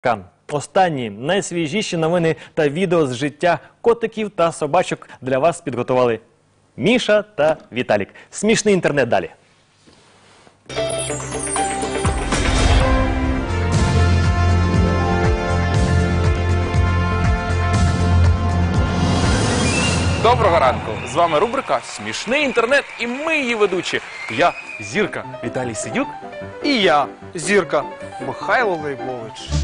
Кан. Останні найсвіжіші новини та відео з життя котиків та собачок для вас підготували Міша та Віталік. Смішний інтернет далі. Доброго ранку! З вами рубрика Смішний інтернет і ми її ведучі. Я Зірка Віталій Сидюк. І я, зірка Михайло Лейбович.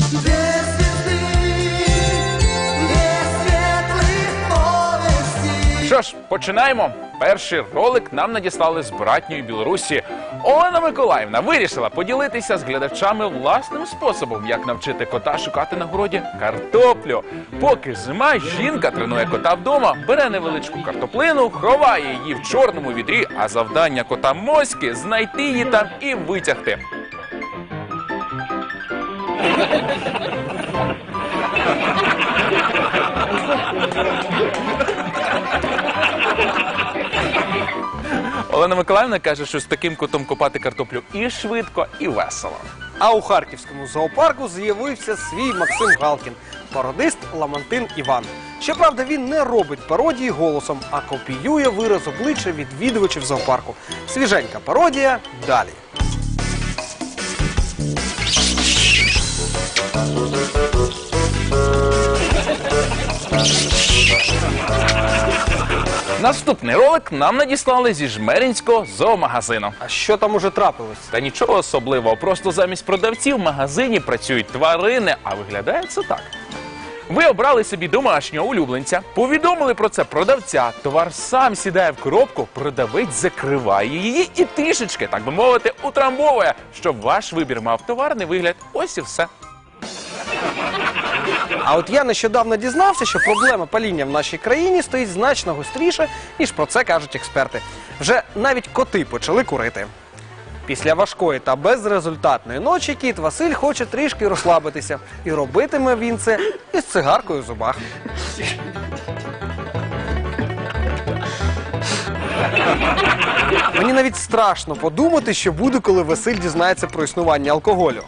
Що ж, починаємо. Перший ролик нам надіслали з братньої Білорусі. Олена Миколаївна вирішила поділитися з глядачами власним способом, як навчити кота шукати на городі картоплю. Поки зима, жінка тренує кота вдома, бере невеличку картоплину, ховає її в чорному відрі, а завдання кота моськи знайти її там і витягти. Олена Миколаївна каже, що з таким котом копати картоплю і швидко, і весело. А у харківському зоопарку з'явився свій Максим Галкін, пародист Ламантин Іван. Щоправда, він не робить пародії голосом, а копіює вираз обличчя відвідувачів зоопарку. Свіженька пародія далі. Наступний ролик нам надіслали зі жмеринського зоомагазину. А що там уже трапилось? Та нічого особливого, просто замість продавців в магазині працюють тварини, а виглядає це так. Ви обрали собі домашнього улюбленця, повідомили про це продавця. Товар сам сідає в коробку, продавець закриває її і трішечки, так би мовити, утрамбовує, щоб ваш вибір мав товарний вигляд. Ось і все. А от я нещодавно дізнався, що проблема паління в нашій країні стоїть значно гостріше, ніж про це кажуть експерти. Вже навіть коти почали курити. Після важкої та безрезультатної ночі кіт Василь хоче трішки розслабитися. І робитиме він це із цигаркою в зубах. Мені навіть страшно подумати, що буде, коли Василь дізнається про існування алкоголю.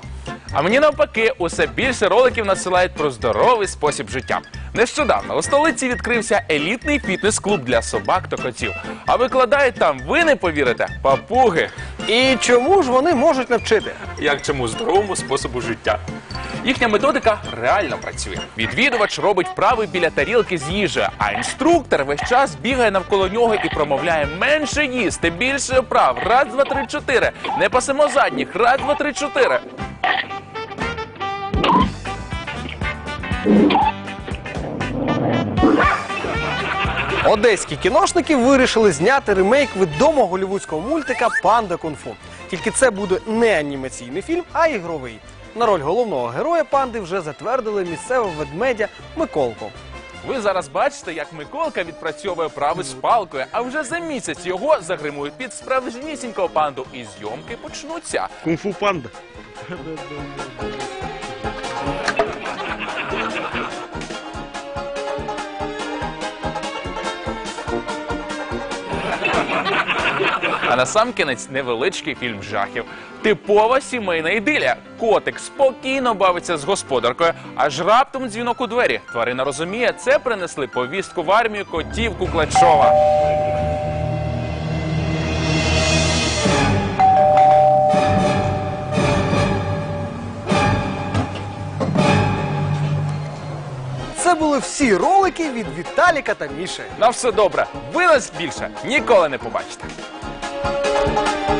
А мені навпаки, усе більше роликів надсилають про здоровий спосіб життя. Нещодавно у столиці відкрився елітний фітнес-клуб для собак та котів. А викладають там, ви не повірите, папуги. І чому ж вони можуть навчити? як чому здоровому способу життя. Їхня методика реально працює. Відвідувач робить вправи біля тарілки з їжею, а інструктор весь час бігає навколо нього і промовляє менше їсти, більше вправ. Раз, два, три, чотири. Не пасемо задніх. Раз, два, три, чотири. Одеські кіношники вирішили зняти ремейк відомого голівудського мультика Панда Кунг-фу». Тільки це буде не анімаційний фільм, а ігровий. На роль головного героя панди вже затвердили місцевого ведмедя Миколку. Ви зараз бачите, як Миколка відпрацьовує прави з палкою, а вже за місяць його загримують під справжнісінького панду, і зйомки почнуться. Кунг-фу панда. А на сам кінець невеличкий фільм жахів. Типова сімейна ідилія. Котик спокійно бавиться з господаркою, аж раптом дзвінок у двері. Тварина розуміє, це принесли повістку в армію котів Куклачова. Це були всі ролики від Віталіка та Міші. На все добре. Ви нас більше ніколи не побачите. Thank you.